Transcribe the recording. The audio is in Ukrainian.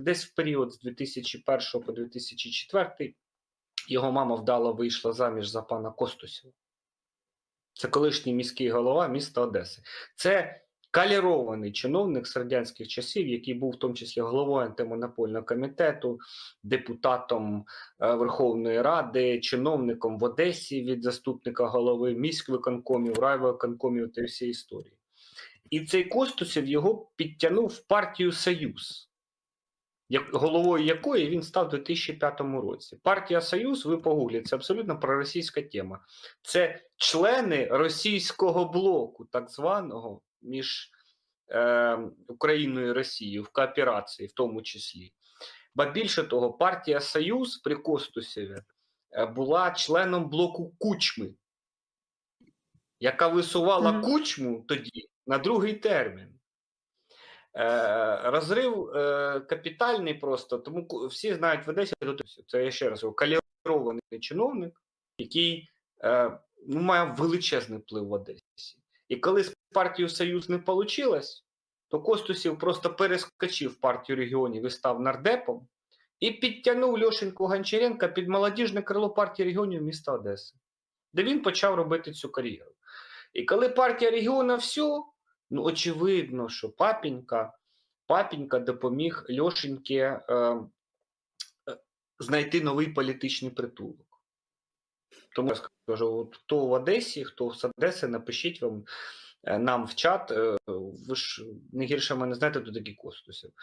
десь в період з 2001 по 2004 його мама вдало вийшла заміж за пана Костусєва. Це колишній міський голова міста Одеси. Це калірований чиновник з радянських часів, який був в тому числі головою антимонопольного комітету, депутатом е, Верховної Ради, чиновником в Одесі від заступника голови міськвиконкомів, райвиконкомів та всієї історії. І цей Костусів його підтягнув в партію Союз, головою якої він став у 2005 році. Партія Союз, ви погугліть, це абсолютно проросійська тема. Це члени російського блоку, так званого між е, Україною і Росією в кооперації, в тому числі. Ба більше того, партія Союз при Костусєві е, була членом блоку Кучми, яка висувала Мгм. Кучму тоді на другий термін. Е, розрив е, капітальний просто, тому всі знають в Одесі, це. я ще раз говорю, калірований чиновник, який е, ну, має величезний вплив в Одесі. І коли з партією Союз не вийшло, то Костусів просто перескочив партію регіонів і став нардепом і підтягнув Льошеньку Гончаренка під молодіжне крило партії регіонів міста Одеси, де він почав робити цю кар'єру. І коли партія регіону все, ну очевидно, що папінька, папінька допоміг Льошеньки е, е, знайти новий політичний притулок. Тому я скажу, от хто в Одесі, хто з Одеси, напишіть вам е, нам в чат. е, Ви ж не гірше мене знаєте, до такі Костусів.